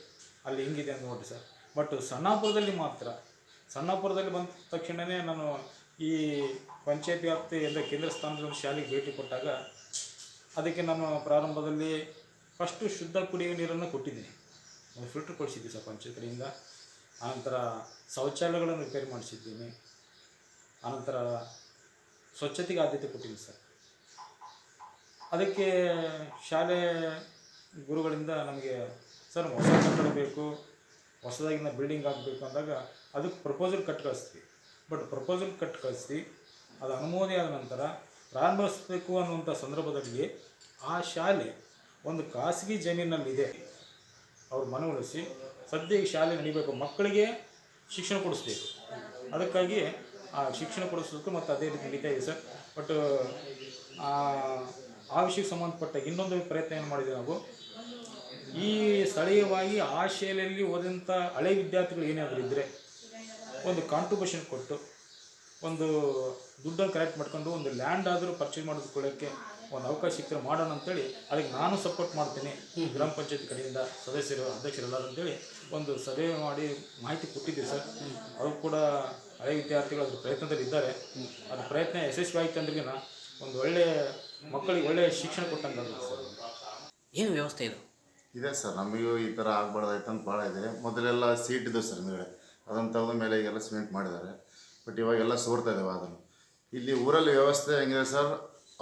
S11: ಅಲ್ಲಿ ಹೆಂಗಿದೆ ಅಂತ ನೋಡಿರಿ ಸರ್. ಬಟ್ ಸಣ್ಣಾಪುರದಲ್ಲಿ ಮಾತ್ರ, ಸಣ್ಣಾಪುರದಲ್ಲಿ ಬಂದ ತಕ್ಷಣವೇ ನಾನು ಈ ಪಂಚಾಯತ್ ವ್ಯಾಪ್ತಿ ಕೇಂದ್ರ ಸ್ಥಾನದಲ್ಲಿ ಶಾಲೆಗೆ ಭೇಟಿ ಕೊಟ್ಟಾಗ ಅದಕ್ಕೆ ನಾನು ಪ್ರಾರಂಭದಲ್ಲಿ ಫಸ್ಟು ಶುದ್ಧ ಕುಡಿಯುವ ನೀರನ್ನು ಕೊಟ್ಟಿದ್ದೀನಿ. ಒಂದು ಫಿಲ್ಟ್ರ್ ಕೊಡಿಸಿದ್ದೆ ಸರ್ ಪಂಚಾಯತ್ ಆನಂತರ ಶೌಚಾಲಯಗಳನ್ನು ರಿಪೇರಿ ಮಾಡಿಸಿದ್ದೀನಿ. ಆನಂತರ ಸ್ವಚ್ಛತೆಗೆ ಆದ್ಯತೆ ಕೊಟ್ಟಿದ್ದೀನಿ ಸರ್. ಅದಕ್ಕೆ ಶಾಲೆ ಗುರುಗಳಿಂದ ನಮಗೆ ಸರ್ ಹೊಸ ಕಟ್ಟಡ ಬೇಕು ಹೊಸದಾಗಿನ ಬಿಲ್ಡಿಂಗ್ ಆಗಬೇಕು ಅಂದಾಗ ಅದಕ್ಕೆ ಪ್ರಪೋಸಲ್ ಕಟ್ ಕಳಿಸ್ತೀವಿ. ಬಟ್ ಪ್ರಪೋಸಲ್ ಕಟ್ ಕಳಿಸಿ ಅದು ಅನುಮೋದನೆ ಆದ ನಂತರ ಪ್ರಾರಂಭಿಸಬೇಕು ಅನ್ನುವಂಥ ಸಂದರ್ಭದಲ್ಲಿ ಆ ಶಾಲೆ ಒಂದು ಖಾಸಗಿ ಜಮೀನಲ್ಲಿದೆ ಅವ್ರು ಮನವೊಲಿಸಿ ಸದ್ಯ ಈ ಶಾಲೆ ನಡಿಬೇಕು. ಮಕ್ಕಳಿಗೆ ಶಿಕ್ಷಣ ಕೊಡಿಸ್ಬೇಕು. ಅದಕ್ಕಾಗಿ ಆ ಶಿಕ್ಷಣ ಕೊಡಿಸೋದಕ್ಕೂ ಮತ್ತು ಅದೇ ರೀತಿ ನಡೀತಾ ಇದೆ ಸರ್. ಬಟ್ ಆ ವಿಷಯಕ್ಕೆ ಸಂಬಂಧಪಟ್ಟ ಇನ್ನೊಂದು ಪ್ರಯತ್ನ ಏನು ಮಾಡಿದ್ವಿ ನಾವು? ಈ ಸ್ಥಳೀಯವಾಗಿ ಆ ಶೈಲಿಯಲ್ಲಿ ಹೋದಂಥ ಹಳೆ ವಿದ್ಯಾರ್ಥಿಗಳು ಏನಾದರೂ ಇದ್ದರೆ ಒಂದು ಕಾಂಟ್ರಿಬ್ಯೂಷನ್ ಕೊಟ್ಟು ಒಂದು ದುಡ್ಡನ್ನು ಕಲೆಕ್ಟ್ ಮಾಡ್ಕೊಂಡು ಒಂದು ಲ್ಯಾಂಡ್ ಆದರೂ ಪರ್ಚೇಸ್ ಮಾಡಿಸ್ಕೊಳ್ಳೋಕ್ಕೆ ಒಂದು ಅವಕಾಶ ಸಿಕ್ಕರೆ ಮಾಡೋಣ ಅಂತೇಳಿ ಅದಕ್ಕೆ ನಾನು ಸಪೋರ್ಟ್ ಮಾಡ್ತೀನಿ. ಗ್ರಾಮ ಪಂಚಾಯತ್ ಕಡೆಯಿಂದ ಸದಸ್ಯರು, ಅಧ್ಯಕ್ಷರೆಲ್ಲರೂ ಅಂತೇಳಿ ಒಂದು ಸಭೆ ಮಾಡಿ ಮಾಹಿತಿ ಕೊಟ್ಟಿದ್ದೀವಿ ಸರ್. ಅವರು ಕೂಡ ಹಳೆ ವಿದ್ಯಾರ್ಥಿಗಳು ಅದ್ರ ಪ್ರಯತ್ನದಲ್ಲಿ ಇದ್ದಾರೆ. ಅದ್ರ ಪ್ರಯತ್ನ ಯಶಸ್ವಿ ಆಯಿತು ಅಂದ್ರೆ ಒಂದು ಒಳ್ಳೆಯ ಮಕ್ಕಳಿಗೆ ಒಳ್ಳೆಯ ಶಿಕ್ಷಣ ಕೊಟ್ಟಂಗೆ ಸರ್.
S2: ಏನು ವ್ಯವಸ್ಥೆ ಇದು?
S6: ಇದೆ ಸರ್, ನಮಗೂ ಈ ಥರ ಆಗ್ಬಾರ್ದಾಯ್ತು ಅಂತ ಭಾಳ ಇದೆ. ಮೊದಲೆಲ್ಲ ಸೀಟ್ ಇದ್ದವು ಸರ್ ಮೇಲೆ ಅದನ್ನು ತೆಗೆದ ಮೇಲೆ ಈಗೆಲ್ಲ ಸಿಮೆಂಟ್ ಮಾಡಿದ್ದಾರೆ. ಬಟ್ ಇವಾಗೆಲ್ಲ ಸೋರ್ತಾ ಇದ್ದಾವೆ ಅದನ್ನು. ಇಲ್ಲಿ ಊರಲ್ಲಿ ವ್ಯವಸ್ಥೆ ಹೆಂಗಿದೆ ಸರ್?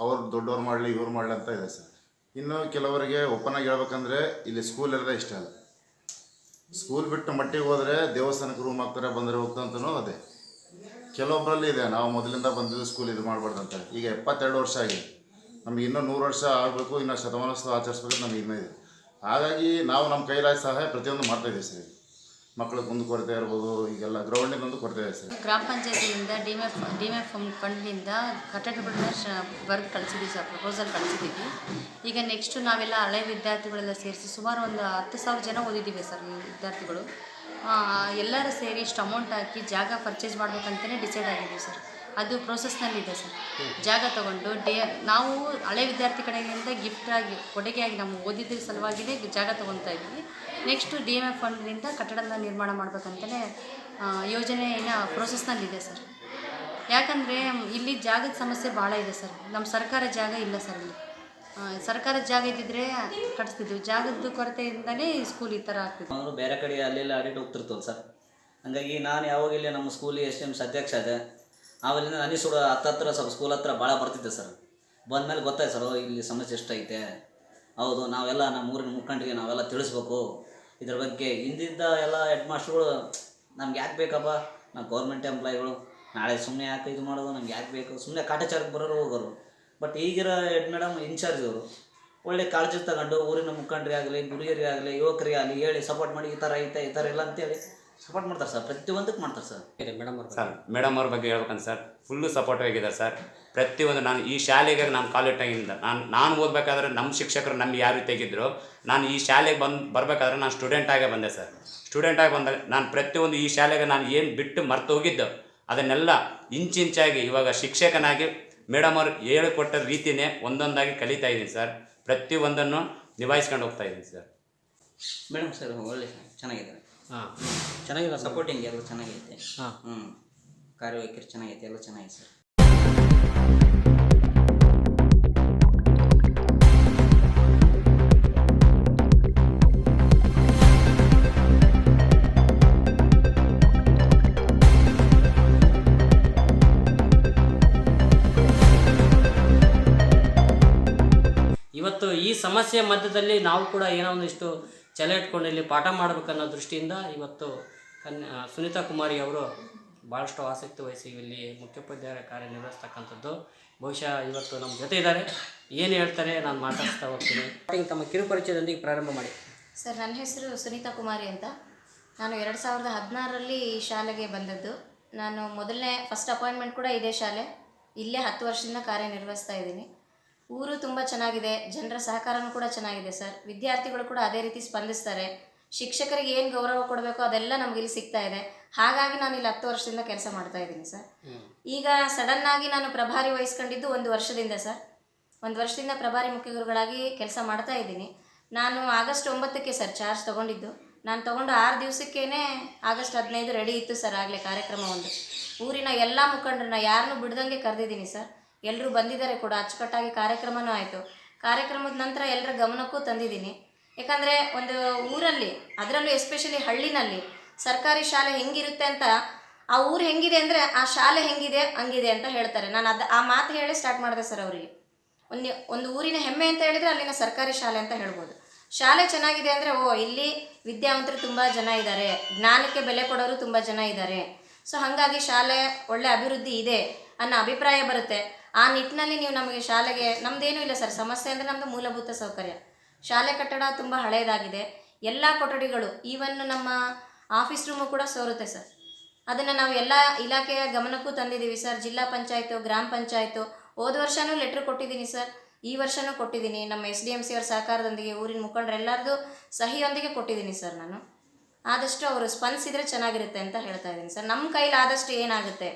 S6: ಅವ್ರು ದೊಡ್ಡವ್ರು ಮಾಡಲಿ, ಇವ್ರು ಮಾಡಲಿ ಅಂತ ಇದೆ ಸರ್. ಇನ್ನು ಕೆಲವರಿಗೆ ಓಪನ್ ಆಗಿ ಹೇಳ್ಬೇಕಂದ್ರೆ ಇಲ್ಲಿ ಸ್ಕೂಲ್ ಇರೋದೇ ಇಷ್ಟ ಅಲ್ಲ. ಸ್ಕೂಲ್ ಬಿಟ್ಟು ಮಟ್ಟಿಗೆ ಹೋದರೆ ದೇವಸ್ಥಾನಕ್ಕೆ ರೂಮ್ ಹಾಕ್ತಾರೆ, ಬಂದರೆ ಹೋಗ್ತಂತನೂ ಅದೇ. ಕೆಲವೊಬ್ಬರಲ್ಲಿ ಇದೆ, ನಾವು ಮೊದಲಿಂದ ಬಂದಿದ್ದು ಸ್ಕೂಲ್ ಇದು ಮಾಡಬಾರ್ದು ಅಂತ. ಈಗ ಎಪ್ಪತ್ತೆರಡು ವರ್ಷ ಆಗಿದೆ. ನಮ್ಗೆ ಇನ್ನೂ ನೂರು ವರ್ಷ ಆಗಬೇಕು, ಇನ್ನೂ ಶತಮಾನೋತ್ಸವ ಆಚರಿಸ್ಬೇಕು ನಮ್ಗೆ ಇನ್ನೂ ಇದೆ. ಹಾಗಾಗಿ ನಾವು ನಮ್ಮ ಕೈಲಾದ ಸಹಾಯ ಪ್ರತಿಯೊಂದು ಮಾಡ್ತಾಯಿದ್ದೀವಿ ಸರ್. ಮಕ್ಕಳ ಮುಂದೆ ಕೊರತೆ ಇರ್ಬೋದು, ಈಗೆಲ್ಲ ಗ್ರೌಂಡ್ ಒಂದು ಕೊರತೆ ಇದೆ ಸರ್.
S12: ಗ್ರಾಮ ಪಂಚಾಯತಿಯಿಂದ ಡಿ ಎಂ ಎಫ್ ಫಂಡ್ನಿಂದ ಕಟ್ಟಡ ಬರೆದು ಕಳಿಸಿದ್ದೀವಿ ಸರ್ ಪ್ರಪೋಸಲ್ ಕಳಿಸಿದ್ದೀವಿ. ಈಗ ನೆಕ್ಸ್ಟು ನಾವೆಲ್ಲ ಹಳೆ ವಿದ್ಯಾರ್ಥಿಗಳೆಲ್ಲ ಸೇರಿಸಿ ಸುಮಾರು ಒಂದು ಹತ್ತು ಸಾವಿರ ಜನ ಓದಿದ್ದೀವಿ ಸರ್ ವಿದ್ಯಾರ್ಥಿಗಳು. ಎಲ್ಲರೂ ಸೇರಿ ಇಷ್ಟು ಅಮೌಂಟ್ ಹಾಕಿ ಜಾಗ ಪರ್ಚೇಸ್ ಮಾಡಬೇಕಂತಲೇ ಡಿಸೈಡ್ ಆಗಿದ್ದೀವಿ ಸರ್. ಅದು ಪ್ರೋಸೆಸ್ನಲ್ಲಿದೆ ಸರ್. ಜಾಗ ತಗೊಂಡು ಡೇ ನಾವು ಹಳೆ ವಿದ್ಯಾರ್ಥಿ ಕಡೆಯಿಂದ ಗಿಫ್ಟಾಗಿ ಕೊಡುಗೆಯಾಗಿ ನಾವು ಓದಿದ್ರ ಸಲುವಾಗಿಯೇ ಜಾಗ ತೊಗೊತಾ ಇದ್ವಿ ನೆಕ್ಸ್ಟು ಡಿ ಎಂ ಎಫ್ ಫಂಡ್ನಿಂದ ಕಟ್ಟಡನ ನಿರ್ಮಾಣ ಮಾಡಬೇಕಂತಲೇ ಯೋಜನೆ ಇನ್ನು ಪ್ರೋಸೆಸ್ನಲ್ಲಿದೆ ಸರ್. ಯಾಕಂದರೆ ಇಲ್ಲಿ ಜಾಗದ ಸಮಸ್ಯೆ ಭಾಳ ಇದೆ ಸರ್. ನಮ್ಮ ಸರ್ಕಾರ ಜಾಗ ಇಲ್ಲ ಸರ್ ಇಲ್ಲಿ. ಸರ್ಕಾರದ ಜಾಗ ಇದ್ದಿದ್ರೆ ಕಟ್ಟಿಸ್ತಿದ್ವಿ ಜಾಗದ ಕೊರತೆಯಿಂದಲೇ ಸ್ಕೂಲ್ ಈ ಥರ ಆಗ್ತಿದ್ವಿ
S13: ಅವರು ಬೇರೆ ಕಡೆ ಅಲ್ಲೆಲ್ಲ ಅಡಿಟ್ ಹೋಗ್ತಿರ್ತವಲ್ಲ ಸರ್. ಹಂಗಾಗಿ ನಾನು ಯಾವಾಗ ಇಲ್ಲಿ ನಮ್ಮ ಸ್ಕೂಲಿಗೆ ಎಸ್ ಎಮ್ಸ್ ಅಧ್ಯಕ್ಷ ಅದೇ ಆಮೇಲಿಂದ ನನಗೆ ಸುಡ ಹತ್ತತ್ರ ಸ್ವಲ್ಪ ಸ್ಕೂಲ್ ಹತ್ರ ಭಾಳ ಬರ್ತಿದ್ದೆ ಸರ್ ಬಂದಮೇಲೆ ಗೊತ್ತಾಯ್ತು ಸರ್ ಇಲ್ಲಿ ಸಮಸ್ಯೆ ಎಷ್ಟೈತೆ? ಹೌದು, ನಾವೆಲ್ಲ ನಮ್ಮ ಊರಿನ ಮುಖಂಡರಿಗೆ ನಾವೆಲ್ಲ ತಿಳಿಸ್ಬೇಕು. ಇದ್ರ ಬಗ್ಗೆ ಹಿಂದಿದ್ದ ಎಲ್ಲ ಹೆಡ್ ಮಾಸ್ಟ್ರುಗಳು ನಮ್ಗೆ ಯಾಕೆ ಬೇಕಪ್ಪ? ನಾವು ಗೌರ್ಮೆಂಟ್ ಎಂಪ್ಲಾಯ್ಗಳು ನಾಳೆ ಸುಮ್ಮನೆ ಯಾಕೆ ಇದು ಮಾಡೋದು? ನಮ್ಗೆ ಯಾಕೆ ಬೇಕು? ಸುಮ್ಮನೆ ಕಾಟಾಚಾರಕ್ಕೆ ಬರೋರು ಹೋಗೋರು. ಬಟ್ ಈಗಿರೋ ಹೆಡ್ ಮೇಡಮ್ ಇನ್ಚಾರ್ಜ್ ಅವರು ಒಳ್ಳೆ ಕಾಳಜಿ ತಗೊಂಡು ಊರಿನ ಮುಖಂಡರಿಗಾಗಲಿ, ಗುರಿಯರಿಗಾಗಲಿ, ಯುವಕರಿಗಾಗಲಿ ಹೇಳಿ ಸಪೋರ್ಟ್ ಮಾಡಿ, ಈ ಥರ ಐತೆ, ಈ ಥರ ಇಲ್ಲ ಅಂತೇಳಿ ಸಪೋರ್ಟ್ ಮಾಡ್ತಾರೆ ಸರ್ ಪ್ರತಿಯೊಂದಕ್ಕೆ ಮಾಡ್ತಾರೆ ಸರ್
S2: ಮೇಡಮ್ ಅವ್ರ
S9: ಸರ್ ಮೇಡಮ್ ಅವ್ರ ಬಗ್ಗೆ ಹೇಳ್ಬೇಕಂತ ಸರ್ ಫುಲ್ಲು ಸಪೋರ್ಟಿವ್ ಆಗಿದ್ದಾರೆ ಸರ್ ಪ್ರತಿಯೊಂದು ನಾನು ಈ ಶಾಲೆಗೆ ನಾನು ಕಾಲಿಟ್ಟಾಗಿಂದ ನಾನು ನಾನು ಓದಬೇಕಾದ್ರೆ ನಮ್ಮ ಶಿಕ್ಷಕರು ನಮ್ಗೆ ಯಾವ ರೀತಿ ತೆಗಿದ್ರು ನಾನು ಈ ಶಾಲೆಗೆ ಬಂದು ಬರಬೇಕಾದ್ರೆ ನಾನು ಸ್ಟೂಡೆಂಟಾಗೇ ಬಂದೆ ಸರ್ ಸ್ಟೂಡೆಂಟಾಗಿ ಬಂದಾಗ ನಾನು ಪ್ರತಿಯೊಂದು ಈ ಶಾಲೆಗೆ ನಾನು ಏನು ಬಿಟ್ಟು ಮರ್ತು ಹೋಗಿದ್ದು ಅದನ್ನೆಲ್ಲ ಇಂಚಿಂಚಾಗಿ ಇವಾಗ ಶಿಕ್ಷಕನಾಗಿ ಮೇಡಮ್ ಅವ್ರು ಹೇಳಿಕೊಟ್ಟ ರೀತಿಯೇ ಒಂದೊಂದಾಗಿ ಕಲಿತಾ ಇದ್ದೀನಿ ಸರ್ ಪ್ರತಿಯೊಂದನ್ನು ನಿಭಾಯಿಸ್ಕೊಂಡು ಹೋಗ್ತಾ ಇದ್ದೀನಿ ಸರ್
S13: ಮೇಡಮ್ ಸರ್ ಒಳ್ಳೆ ಚೆನ್ನಾಗಿದ್ದಾರೆ.
S2: ಹಾಂ. ಚೆನ್ನಾಗಿಲ್ಲ
S13: ಸಪೋರ್ಟಿಂಗ್ ಎಲ್ಲ ಚೆನ್ನಾಗೈತೆ.
S2: ಹಾಂ.
S13: ಹ್ಞೂ ಕಾರ್ಯವೈಖರಿ ಚೆನ್ನಾಗೈತೆ ಎಲ್ಲ ಚೆನ್ನಾಗಿದೆ ಸರ್.
S2: ಇವತ್ತು ಈ ಸಮಸ್ಯೆ ಮಧ್ಯದಲ್ಲಿ ನಾವು ಕೂಡ ಏನೋ ಒಂದಿಷ್ಟು ಛಲ ಇಟ್ಕೊಂಡು ಇಲ್ಲಿ ಪಾಠ ಮಾಡಬೇಕನ್ನೋ ದೃಷ್ಟಿಯಿಂದ ಇವತ್ತು ಕನ್ಯಾ ಸುನೀತಾ ಕುಮಾರಿ ಅವರು ಭಾಳಷ್ಟು ಆಸಕ್ತಿ ವಹಿಸಿ ಇಲ್ಲಿ ಮುಖ್ಯೋಪಾಧ್ಯಾಯ ಕಾರ್ಯನಿರ್ವಹಿಸ್ತಕ್ಕಂಥದ್ದು ಬಹುಶಃ ಇವತ್ತು ನಮ್ಮ ಜೊತೆ ಇದ್ದಾರೆ. ಏನು ಹೇಳ್ತಾರೆ ನಾನು ಮಾತಾಡ್ತಾ ಹೋಗ್ತೀನಿ. ತಮ್ಮ ಕಿರುಪರಿಚಯದೊಂದಿಗೆ ಪ್ರಾರಂಭ ಮಾಡಿ.
S12: ಸರ್, ನನ್ನ ಹೆಸರು ಸುನೀತಾ ಕುಮಾರಿ ಅಂತ. ನಾನು ಎರಡು ಸಾವಿರದ ಹದಿನಾರರಲ್ಲಿ ಈ ಶಾಲೆಗೆ ಬಂದದ್ದು. ನಾನು ಮೊದಲನೇ ಫಸ್ಟ್ ಅಪಾಯಿಂಟ್ಮೆಂಟ್ ಕೂಡ ಇದೇ ಶಾಲೆ. ಇಲ್ಲೇ ಹತ್ತು ವರ್ಷದಿಂದ ಕಾರ್ಯನಿರ್ವಹಿಸ್ತಾ ಇದ್ದೀನಿ. ಊರು ತುಂಬ ಚೆನ್ನಾಗಿದೆ ಜನರ ಸಹಕಾರನೂ ಕೂಡ ಚೆನ್ನಾಗಿದೆ ಸರ್. ವಿದ್ಯಾರ್ಥಿಗಳು ಕೂಡ ಅದೇ ರೀತಿ ಸ್ಪಂದಿಸ್ತಾರೆ. ಶಿಕ್ಷಕರಿಗೆ ಏನು ಗೌರವ ಕೊಡಬೇಕು ಅದೆಲ್ಲ ನಮ್ಗೆ ಇಲ್ಲಿ ಸಿಗ್ತಾ ಇದೆ. ಹಾಗಾಗಿ ನಾನು ಇಲ್ಲಿ ಹತ್ತು ವರ್ಷದಿಂದ ಕೆಲಸ ಮಾಡ್ತಾ ಇದ್ದೀನಿ ಸರ್. ಈಗ ಸಡನ್ನಾಗಿ ನಾನು ಪ್ರಭಾರಿ ವಹಿಸ್ಕೊಂಡಿದ್ದು ಒಂದು ವರ್ಷದಿಂದ ಸರ್. ಒಂದು ವರ್ಷದಿಂದ ಪ್ರಭಾರಿ ಮುಖ್ಯ ಗುರುಗಳಾಗಿ ಕೆಲಸ ಮಾಡ್ತಾ ಇದ್ದೀನಿ. ನಾನು ಆಗಸ್ಟ್ ಒಂಬತ್ತಕ್ಕೆ ಸರ್ ಚಾರ್ಜ್ ತೊಗೊಂಡಿದ್ದು. ನಾನು ತೊಗೊಂಡು ಆರು ದಿವಸಕ್ಕೇ ಆಗಸ್ಟ್ ಹದಿನೈದು ರೆಡಿ ಇತ್ತು ಸರ್ ಆಗಲೇ ಕಾರ್ಯಕ್ರಮ ಒಂದು. ಊರಿನ ಎಲ್ಲ ಮುಖಂಡರನ್ನ ಯಾರನ್ನೂ ಬಿಡ್ದಂಗೆ ಕರೆದಿದ್ದೀನಿ ಸರ್. ಎಲ್ಲರೂ ಬಂದಿದ್ದಾರೆ ಕೂಡ, ಅಚ್ಚುಕಟ್ಟಾಗಿ ಕಾರ್ಯಕ್ರಮನೂ ಆಯಿತು. ಕಾರ್ಯಕ್ರಮದ ನಂತರ ಎಲ್ಲರ ಗಮನಕ್ಕೂ ತಂದಿದ್ದೀನಿ. ಯಾಕಂದರೆ ಒಂದು ಊರಲ್ಲಿ, ಅದರಲ್ಲೂ ಎಸ್ಪೆಷಲಿ ಹಳ್ಳಿನಲ್ಲಿ ಸರ್ಕಾರಿ ಶಾಲೆ ಹೆಂಗಿರುತ್ತೆ ಅಂತ, ಆ ಊರು ಹೆಂಗಿದೆ ಅಂದರೆ ಆ ಶಾಲೆ ಹೆಂಗಿದೆ, ಹಂಗಿದೆ ಅಂತ ಹೇಳ್ತಾರೆ. ನಾನು ಅದು, ಆ ಮಾತು ಹೇಳಿ ಸ್ಟಾರ್ಟ್ ಮಾಡಿದೆ ಸರ್ ಅವರಿಗೆ. ಒಂದು ಒಂದು ಊರಿನ ಹೆಮ್ಮೆ ಅಂತ ಹೇಳಿದರೆ ಅಲ್ಲಿನ ಸರ್ಕಾರಿ ಶಾಲೆ ಅಂತ ಹೇಳ್ಬೋದು. ಶಾಲೆ ಚೆನ್ನಾಗಿದೆ ಅಂದರೆ, ಓ, ಇಲ್ಲಿ ವಿದ್ಯಾವಂತರು ತುಂಬ ಜನ ಇದ್ದಾರೆ ಜ್ಞಾನಕ್ಕೆ ಬೆಲೆ ಕೊಡೋರು ತುಂಬ ಜನ ಇದ್ದಾರೆ ಸೊ, ಹಾಗಾಗಿ ಶಾಲೆ ಒಳ್ಳೆ ಅಭಿವೃದ್ಧಿ ಇದೆ ಅನ್ನೋ ಅಭಿಪ್ರಾಯ ಬರುತ್ತೆ. ಆ ನಿಟ್ಟಿನಲ್ಲಿ ನೀವು ನಮಗೆ ಶಾಲೆಗೆ ನಮ್ಮದೇನೂ ಇಲ್ಲ ಸರ್. ಸಮಸ್ಯೆ ಅಂದರೆ ನಮ್ಮದು ಮೂಲಭೂತ ಸೌಕರ್ಯ. ಶಾಲೆ ಕಟ್ಟಡ ತುಂಬ ಹಳೆಯದಾಗಿದೆ ಎಲ್ಲ ಕೊಠಡಿಗಳು ಈವನ್ ನಮ್ಮ ಆಫೀಸ್ ರೂಮು ಕೂಡ ಸೋರುತ್ತೆ ಸರ್. ಅದನ್ನು ನಾವು ಎಲ್ಲ ಇಲಾಖೆಯ ಗಮನಕ್ಕೂ ತಂದಿದ್ದೀವಿ ಸರ್. ಜಿಲ್ಲಾ ಪಂಚಾಯತು, ಗ್ರಾಮ ಪಂಚಾಯತು. ಹೋದ ವರ್ಷವೂ ಲೆಟ್ರ್ ಕೊಟ್ಟಿದ್ದೀನಿ ಸರ್. ಈ ವರ್ಷವೂ ಕೊಟ್ಟಿದ್ದೀನಿ. ನಮ್ಮ ಎಸ್ ಡಿ ಎಂ ಸಿ ಅವ್ರ ಸಹಕಾರದೊಂದಿಗೆ ಊರಿನ ಮುಖಂಡರೆಲ್ಲರದು ಸಹಿಯೊಂದಿಗೆ ಕೊಟ್ಟಿದ್ದೀನಿ ಸರ್ ನಾನು. ಆದಷ್ಟು ಅವರು ಸ್ಪಂದಿಸಿದರೆ ಚೆನ್ನಾಗಿರುತ್ತೆ ಅಂತ ಹೇಳ್ತಾ ಇದ್ದೀನಿ ಸರ್. ನಮ್ಮ ಕೈಲಿ ಆದಷ್ಟು ಏನಾಗುತ್ತೆ?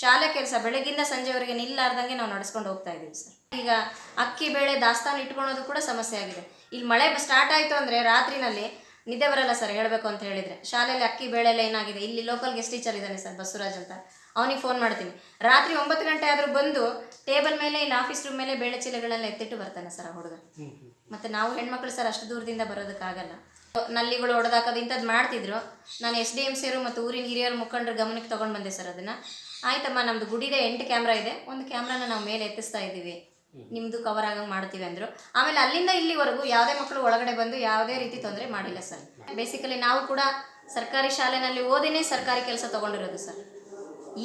S12: ಶಾಲೆ ಕೆಲಸ ಬೆಳಗಿಂದ ಸಂಜೆವರೆಗೆ ನಿಲ್ಲಾರ್ದಂಗೆ ನಾವು ನಡ್ಸ್ಕೊಂಡು ಹೋಗ್ತಾ ಇದ್ದೀವಿ ಸರ್. ಈಗ ಅಕ್ಕಿ ಬೇಳೆ ದಾಸ್ತಾನು ಇಟ್ಕೊಳೋದು ಕೂಡ ಸಮಸ್ಯೆ ಆಗಿದೆ. ಇಲ್ಲಿ ಮಳೆ ಸ್ಟಾರ್ಟ್ ಆಯಿತು ಅಂದರೆ ರಾತ್ರಿನಲ್ಲಿ ನಿದ್ದೆ ಬರಲ್ಲ ಸರ್ ಹೇಳಬೇಕು ಅಂತ ಹೇಳಿದರೆ. ಶಾಲೆಯಲ್ಲಿ ಅಕ್ಕಿ ಬೇಳೆ ಎಲ್ಲ ಏನಾಗಿದೆ? ಇಲ್ಲಿ ಲೋಕಲ್ ಗೆಸ್ಟ್ ಟೀಚರ್ ಇದ್ದಾನೆ ಸರ್ ಬಸವರಾಜ್ ಅಂತ. ಅವನಿಗೆ ಫೋನ್ ಮಾಡ್ತೀನಿ. ರಾತ್ರಿ ಒಂಬತ್ತು ಗಂಟೆ ಆದರೂ ಬಂದು ಟೇಬಲ್ ಮೇಲೆ ಇಲ್ಲಿ ಆಫೀಸ್ ರೂಮ್ ಮೇಲೆ ಬೇಳೆ ಚೀಲಗಳೆಲ್ಲ ಎತ್ತಿಟ್ಟು ಬರ್ತಾನೆ ಸರ್ ಆ ಹುಡುಗ. ಮತ್ತು ನಾವು ಹೆಣ್ಮಕ್ಳು ಸರ್ ಅಷ್ಟು ದೂರದಿಂದ ಬರೋದಕ್ಕಾಗಲ್ಲ. ನಲ್ಲಿಗಳು ಹೊಡೆದಾಕೋದು ಇಂಥದ್ದು ಮಾಡ್ತಿದ್ರು. ನಾನು ಎಸ್ ಡಿ ಎಂ ಸಿಯರು ಮತ್ತು ಊರಿನ ಹಿರಿಯರ ಮುಖಂಡರ ಗಮನಕ್ಕೆ ತೊಗೊಂಡು ಬಂದೆ ಸರ್ ಅದನ್ನು. ಆಯ್ತಮ್ಮ, ನಮ್ದು ಗುಡಿದೆ ಎಂಟು ಕ್ಯಾಮ್ರಾ ಇದೆ. ಒಂದು ಕ್ಯಾಮ್ರಾನ ನಾವು ಮೇಲೆ ಎತ್ತಿಸ್ತಾ ಇದ್ದೀವಿ. ನಿಮ್ಮದು ಕವರ್ ಆಗಂಗೆ ಮಾಡ್ತೀವಿ ಅಂದರು. ಆಮೇಲೆ ಅಲ್ಲಿಂದ ಇಲ್ಲಿವರೆಗೂ ಯಾವುದೇ ಮಕ್ಕಳು ಒಳಗಡೆ ಬಂದು ಯಾವುದೇ ರೀತಿ ತೊಂದರೆ ಮಾಡಿಲ್ಲ ಸರ್. ಬೇಸಿಕಲಿ ನಾವು ಕೂಡ ಸರ್ಕಾರಿ ಶಾಲೆನಲ್ಲಿ ಓದಿನೇ ಸರ್ಕಾರಿ ಕೆಲಸ ತೊಗೊಂಡಿರೋದು ಸರ್.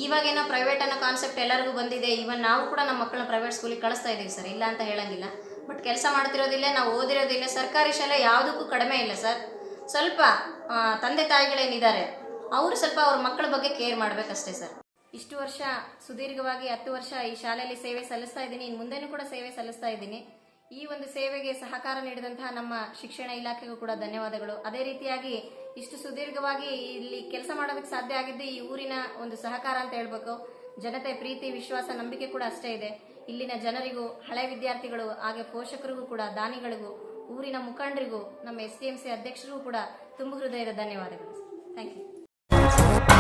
S12: ಇವಾಗೇನೋ ಪ್ರೈವೇಟ್ ಅನ್ನೋ ಕಾನ್ಸೆಪ್ಟ್ ಎಲ್ಲರಿಗೂ ಬಂದಿದೆ. ಇವನ್ ನಾವು ಕೂಡ ನಮ್ಮ ಮಕ್ಕಳನ್ನ ಪ್ರೈವೇಟ್ ಸ್ಕೂಲಿಗೆ ಕಳಿಸ್ತಾ ಇದ್ದೀವಿ ಸರ್. ಇಲ್ಲ ಅಂತ ಹೇಳಂಗಿಲ್ಲ. ಬಟ್ ಕೆಲಸ ಮಾಡ್ತಿರೋದಿಲ್ಲ, ನಾವು ಓದಿರೋದಿಲ್ಲ. ಸರ್ಕಾರಿ ಶಾಲೆ ಯಾವುದಕ್ಕೂ ಕಡಿಮೆ ಇಲ್ಲ ಸರ್. ಸ್ವಲ್ಪ ತಂದೆ ತಾಯಿಗಳೇನಿದ್ದಾರೆ, ಅವರು ಸ್ವಲ್ಪ ಅವ್ರ ಮಕ್ಕಳ ಬಗ್ಗೆ ಕೇರ್ ಮಾಡಬೇಕಷ್ಟೇ ಸರ್. ಇಷ್ಟು ವರ್ಷ, ಸುದೀರ್ಘವಾಗಿ ಹತ್ತು ವರ್ಷ ಈ ಶಾಲೆಯಲ್ಲಿ ಸೇವೆ ಸಲ್ಲಿಸ್ತಾ ಇದ್ದೀನಿ. ಇನ್ನು ಮುಂದೆನೂ ಕೂಡ ಸೇವೆ ಸಲ್ಲಿಸ್ತಾ ಇದ್ದೀನಿ. ಈ ಒಂದು ಸೇವೆಗೆ ಸಹಕಾರ ನೀಡಿದಂತಹ ನಮ್ಮ ಶಿಕ್ಷಣ ಇಲಾಖೆಗೂ ಕೂಡ ಧನ್ಯವಾದಗಳು. ಅದೇ ರೀತಿಯಾಗಿ ಇಷ್ಟು ಸುದೀರ್ಘವಾಗಿ ಇಲ್ಲಿ ಕೆಲಸ ಮಾಡೋದಕ್ಕೆ ಸಾಧ್ಯ ಆಗಿದ್ದು ಈ ಊರಿನ ಒಂದು ಸಹಕಾರ ಅಂತ ಹೇಳ್ಬೇಕು. ಜನತೆ, ಪ್ರೀತಿ, ವಿಶ್ವಾಸ, ನಂಬಿಕೆ ಕೂಡ ಅಷ್ಟೇ ಇದೆ. ಇಲ್ಲಿನ ಜನರಿಗೂ, ಹಳೆ ವಿದ್ಯಾರ್ಥಿಗಳು, ಹಾಗೆ ಪೋಷಕರಿಗೂ ಕೂಡ, ದಾನಿಗಳಿಗೂ, ಊರಿನ ಮುಖಂಡರಿಗೂ, ನಮ್ಮ ಎಸ್ ಡಿ ಎಂ ಸಿ ಅಧ್ಯಕ್ಷರಿಗೂ ಕೂಡ ತುಂಬ ಹೃದಯದ ಧನ್ಯವಾದಗಳು. Thank you